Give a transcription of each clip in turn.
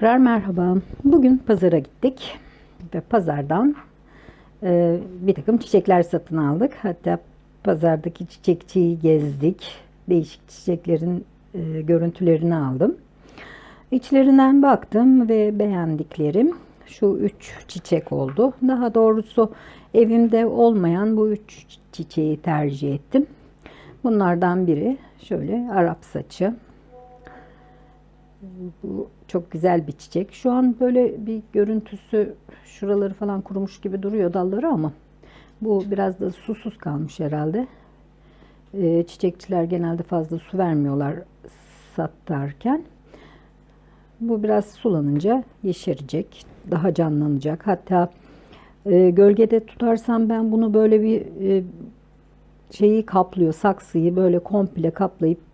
Tekrar merhaba. Bugün pazara gittik ve pazardan e, bir takım çiçekler satın aldık. Hatta pazardaki çiçekçiyi gezdik. Değişik çiçeklerin e, görüntülerini aldım. İçlerinden baktım ve beğendiklerim şu üç çiçek oldu. Daha doğrusu evimde olmayan bu üç çiçeği tercih ettim. Bunlardan biri şöyle Arap saçı. Bu çok güzel bir çiçek. Şu an böyle bir görüntüsü şuraları falan kurumuş gibi duruyor dalları ama bu biraz da susuz kalmış herhalde. Ee, çiçekçiler genelde fazla su vermiyorlar satarken. Bu biraz sulanınca yeşerecek, daha canlanacak. Hatta e, gölgede tutarsam ben bunu böyle bir e, şeyi kaplıyor, saksıyı böyle komple kaplayıp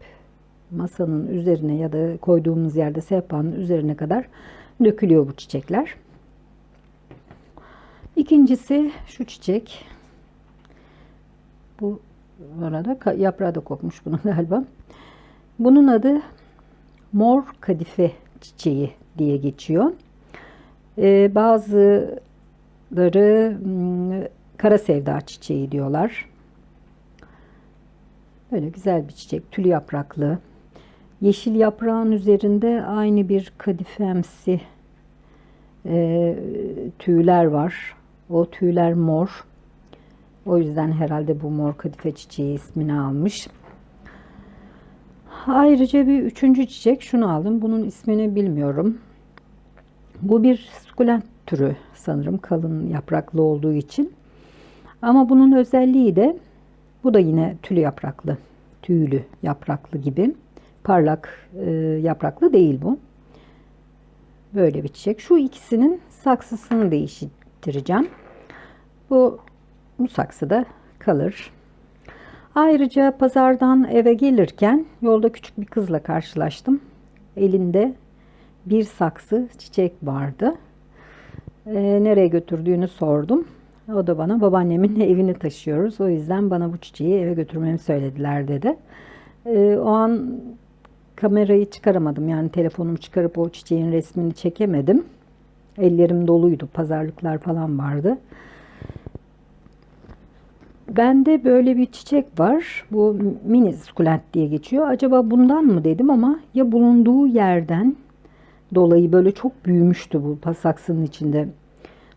masanın üzerine ya da koyduğumuz yerde sehpanın üzerine kadar dökülüyor bu çiçekler. İkincisi şu çiçek. Bu arada yaprağı da kopmuş bunun galiba. Bunun adı mor kadife çiçeği diye geçiyor. Ee, bazıları hmm, kara sevda çiçeği diyorlar. Böyle güzel bir çiçek, tül yapraklı. Yeşil yaprağın üzerinde aynı bir kadifemsi e, tüyler var. O tüyler mor. O yüzden herhalde bu mor kadife çiçeği ismini almış. Ayrıca bir üçüncü çiçek şunu aldım. Bunun ismini bilmiyorum. Bu bir sukulent türü sanırım kalın yapraklı olduğu için. Ama bunun özelliği de bu da yine tülü yapraklı, tüylü yapraklı gibi. Parlak e, yapraklı değil bu. Böyle bir çiçek. Şu ikisinin saksısını değiştireceğim. Bu, bu saksıda kalır. Ayrıca pazardan eve gelirken yolda küçük bir kızla karşılaştım. Elinde bir saksı çiçek vardı. E, nereye götürdüğünü sordum. O da bana babaannemin evini taşıyoruz. O yüzden bana bu çiçeği eve götürmemi söylediler dedi. E, o an kamerayı çıkaramadım. Yani telefonumu çıkarıp o çiçeğin resmini çekemedim. Ellerim doluydu. Pazarlıklar falan vardı. Bende böyle bir çiçek var. Bu mini sukulent diye geçiyor. Acaba bundan mı dedim ama ya bulunduğu yerden dolayı böyle çok büyümüştü bu pasaksının içinde.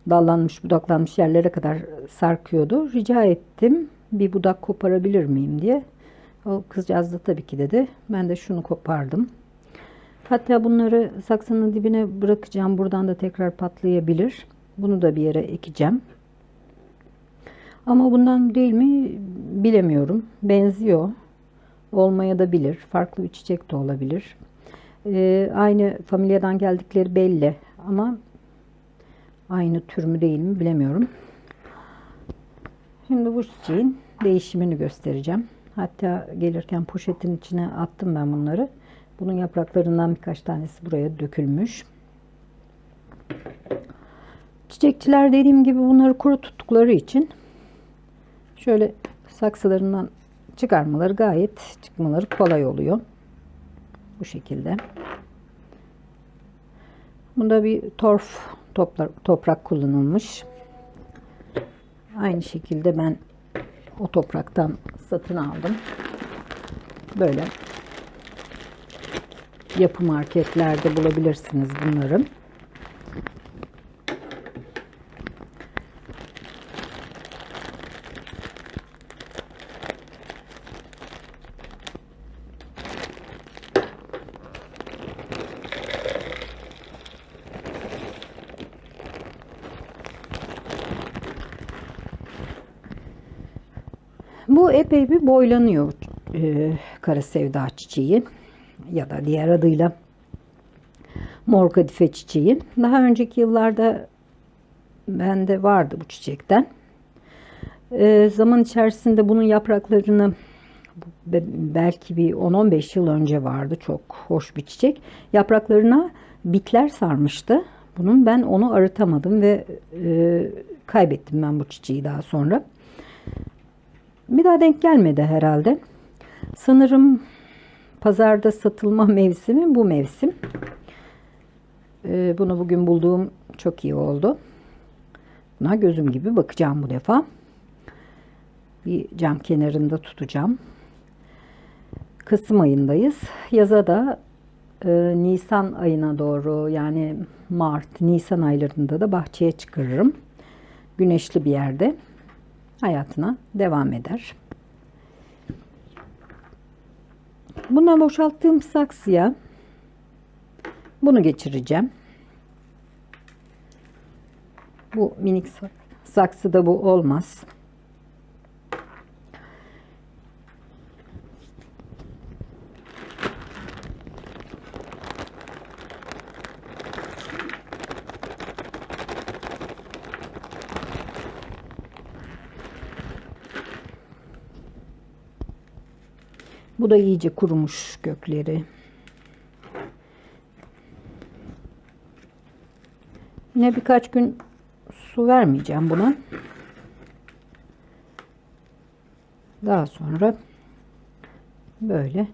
Dallanmış, budaklanmış yerlere kadar sarkıyordu. Rica ettim bir budak koparabilir miyim diye. O kızcağız da tabii ki dedi. Ben de şunu kopardım. Hatta bunları saksının dibine bırakacağım. Buradan da tekrar patlayabilir. Bunu da bir yere ekeceğim. Ama bundan değil mi bilemiyorum. Benziyor. Olmaya da bilir. Farklı bir çiçek de olabilir. Ee, aynı familyadan geldikleri belli. Ama aynı tür mü değil mi bilemiyorum. Şimdi bu çiçeğin değişimini göstereceğim. Hatta gelirken poşetin içine attım ben bunları. Bunun yapraklarından birkaç tanesi buraya dökülmüş. Çiçekçiler dediğim gibi bunları kuru tuttukları için şöyle saksılarından çıkarmaları gayet çıkmaları kolay oluyor. Bu şekilde. Bunda bir torf toprak, toprak kullanılmış. Aynı şekilde ben o topraktan satın aldım. Böyle yapı marketlerde bulabilirsiniz bunları. Bu epey bir boylanıyor e, kara sevda çiçeği ya da diğer adıyla mor kadife çiçeği. Daha önceki yıllarda bende vardı bu çiçekten. E, zaman içerisinde bunun yapraklarını belki bir 10-15 yıl önce vardı. Çok hoş bir çiçek. Yapraklarına bitler sarmıştı. Bunun ben onu arıtamadım ve e, kaybettim ben bu çiçeği daha sonra. Bir daha denk gelmedi herhalde. Sanırım pazarda satılma mevsimi bu mevsim. e, bunu bugün bulduğum çok iyi oldu. Buna gözüm gibi bakacağım bu defa. Bir cam kenarında tutacağım. Kasım ayındayız. Yaza da e, Nisan ayına doğru yani Mart, Nisan aylarında da bahçeye çıkarırım. Güneşli bir yerde hayatına devam eder. Buna boşalttığım saksıya bunu geçireceğim. Bu minik saksıda bu olmaz. Bu da iyice kurumuş kökleri. Yine birkaç gün su vermeyeceğim buna. Daha sonra böyle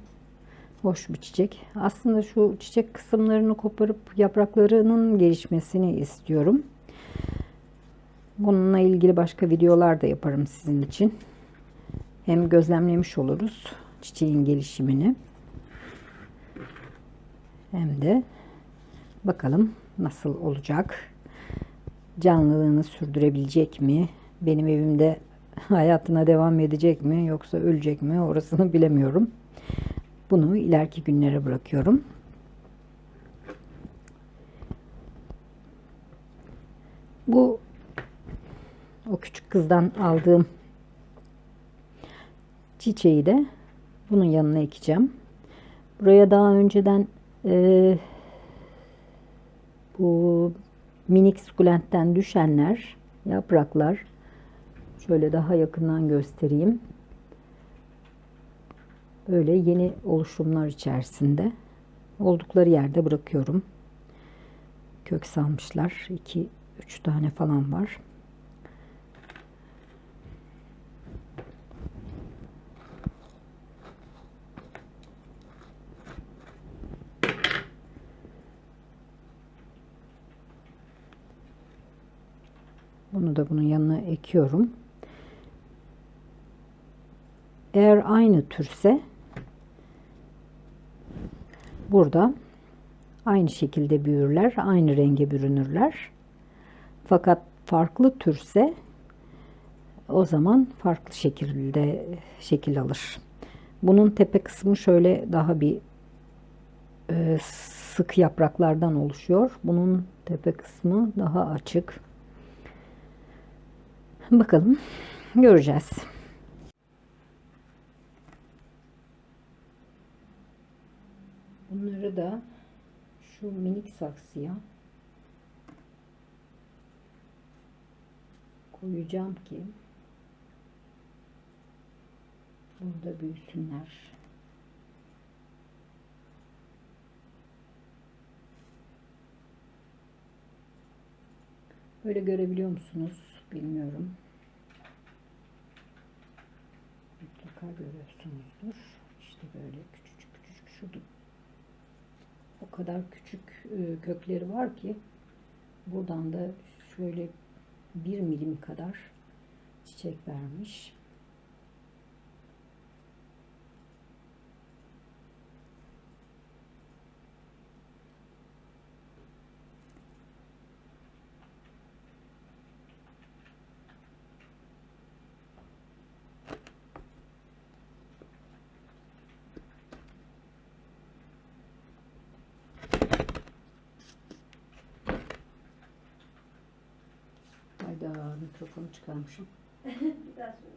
hoş bir çiçek. Aslında şu çiçek kısımlarını koparıp yapraklarının gelişmesini istiyorum. Bununla ilgili başka videolar da yaparım sizin için. Hem gözlemlemiş oluruz çiçeğin gelişimini. Hem de bakalım nasıl olacak. Canlılığını sürdürebilecek mi? Benim evimde hayatına devam edecek mi yoksa ölecek mi? Orasını bilemiyorum. Bunu ileriki günlere bırakıyorum. Bu o küçük kızdan aldığım çiçeği de bunun yanına ekeceğim. Buraya daha önceden e, bu minik sukulentten düşenler, yapraklar şöyle daha yakından göstereyim. Böyle yeni oluşumlar içerisinde oldukları yerde bırakıyorum. Kök salmışlar. 2 3 tane falan var. Bunu da bunun yanına ekiyorum. Eğer aynı türse burada aynı şekilde büyürler, aynı renge bürünürler. Fakat farklı türse o zaman farklı şekilde şekil alır. Bunun tepe kısmı şöyle daha bir e, sık yapraklardan oluşuyor. Bunun tepe kısmı daha açık. Bakalım göreceğiz. Bunları da şu minik saksıya koyacağım ki burada büyüsünler. Böyle görebiliyor musunuz? Bilmiyorum. Mutlaka görüyorsunuzdur. İşte böyle küçücük küçücük şu o kadar küçük e, kökleri var ki buradan da şöyle bir milim kadar çiçek vermiş. Hayda mikrofonu çıkarmışım. Bir daha söyle.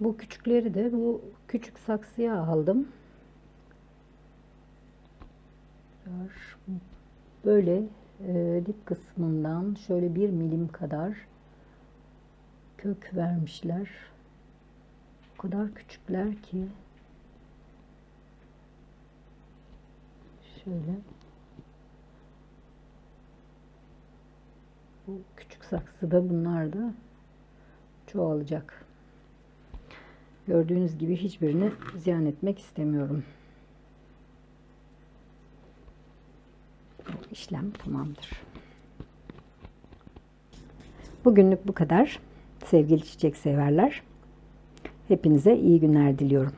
Bu küçükleri de bu küçük saksıya aldım. Böyle e, dip kısmından şöyle bir milim kadar kök vermişler. O kadar küçükler ki şöyle Bu küçük saksıda bunlar da çoğalacak. Gördüğünüz gibi hiçbirini ziyan etmek istemiyorum. İşlem tamamdır. Bugünlük bu kadar sevgili çiçek severler. Hepinize iyi günler diliyorum.